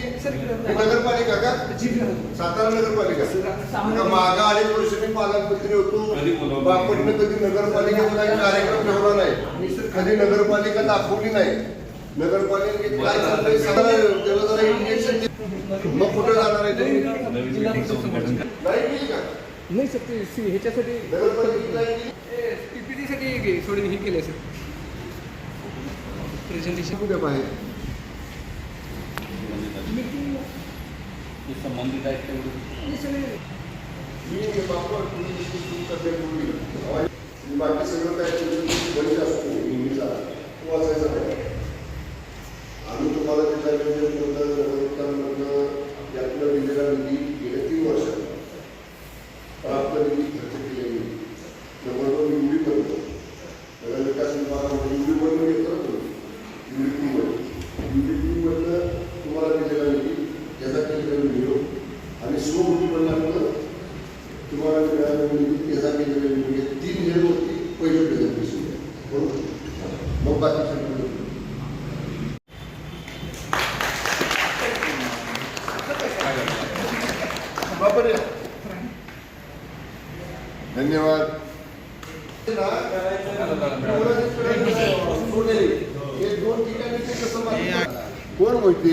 नगरपालिका का? सातारा नगरपालिका. मागा अनेक वर्ष मी पालकमंत्री होतो? बापटनं कधी नगरपालिकेचा काही कार्यक्रम ठेवला नाही? कधी नगरपालिका दाखवली नाही? नगरपालिकेत काय चाललंय? सांगा त्याला जरा इंजेक्शन मग कुठं जाणार आहे तुम्ही. नाही सर ते ह्याच्यासाठी? पीपीटीसाठी थोडी हे केलं सर. प्रेझेंटेशन कुठे बाहेर? ते संबंधित आहेत मी बापा तुम्ही ते बाकी सगळं काय गणित असतो तो वाचायचा नाही आम्ही तुम्हाला ते सांगितलं दिलेला निधी बापरे धन्यवाद? कोण माहिती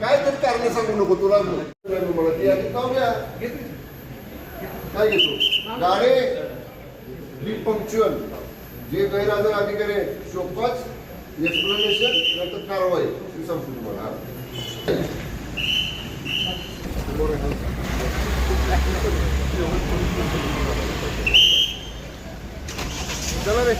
काय तरी कारण सांगू नको तुला काय घेतो? गाडे. बी पंक्च्युअल जे गैरहजर अधिकारी आहेत शोकवाच एक्सप्लेनेशन नंतर कारवाई. सांगतो तुम्हाला. चला रे